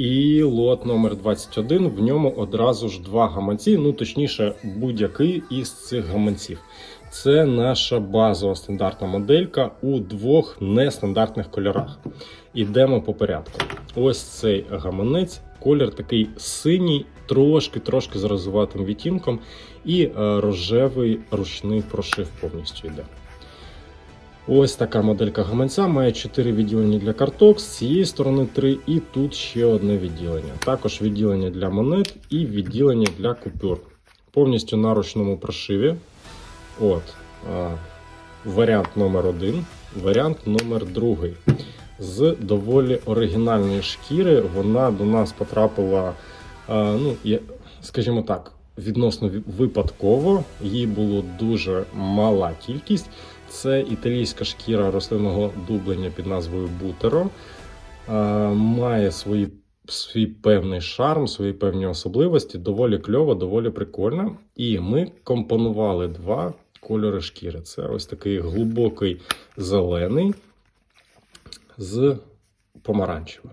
І лот номер 21, в ньому одразу ж два гаманці, ну точніше, будь-який із цих гаманців. Це наша базова стандартна моделька у двох нестандартних кольорах. Ідемо по порядку. Ось цей гаманець, колір такий синій, трошки-трошки з розуватим відтінком, і е, рожевий ручний прошив повністю йде. Ось така моделька гаманця має 4 відділення для карток, з цієї сторони 3, і тут ще одне відділення. Також відділення для монет і відділення для купюр. Повністю на ручному прошиві. От, а, варіант номер 1 варіант номер 2 З доволі оригінальної шкіри вона до нас потрапила, а, ну, скажімо так, відносно випадково. Їй було дуже мала кількість. Це італійська шкіра рослинного дублення під назвою бутеро. Має свої, свій певний шарм, свої певні особливості, доволі кльово, доволі прикольно. І ми компонували два кольори шкіри. Це ось такий глибокий зелений з помаранчевим,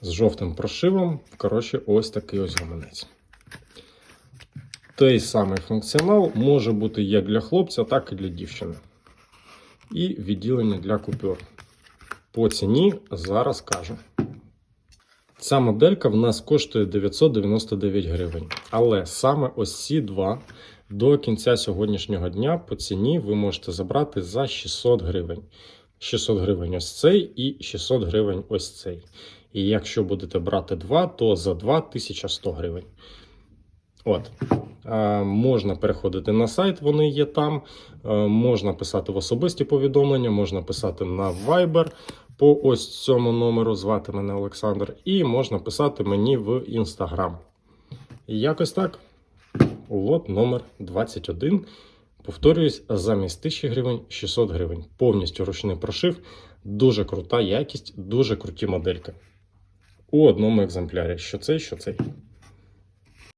з жовтим прошивом. Коротше, ось такий ось гаманець. Той самий функціонал може бути як для хлопця, так і для дівчини і відділення для купюр. По ціні зараз кажу. Ця моделька в нас коштує 999 гривень. Але саме ось ці два до кінця сьогоднішнього дня по ціні ви можете забрати за 600 гривень. 600 гривень ось цей і 600 гривень ось цей. І якщо будете брати два, то за 2 1100 гривень. От. Е, Можна переходити на сайт, вони є там. Е, Можна писати в особисті повідомлення, можна писати на Viber по ось цьому номеру. Звати мене Олександр, і можна писати мені в Instagram. Якось так. Лот номер 21. Повторююсь, замість 1000 гривень 600 гривень. Повністю ручний прошив, дуже крута якість, дуже круті модельки. У одному екземплярі. Що цей, що цей.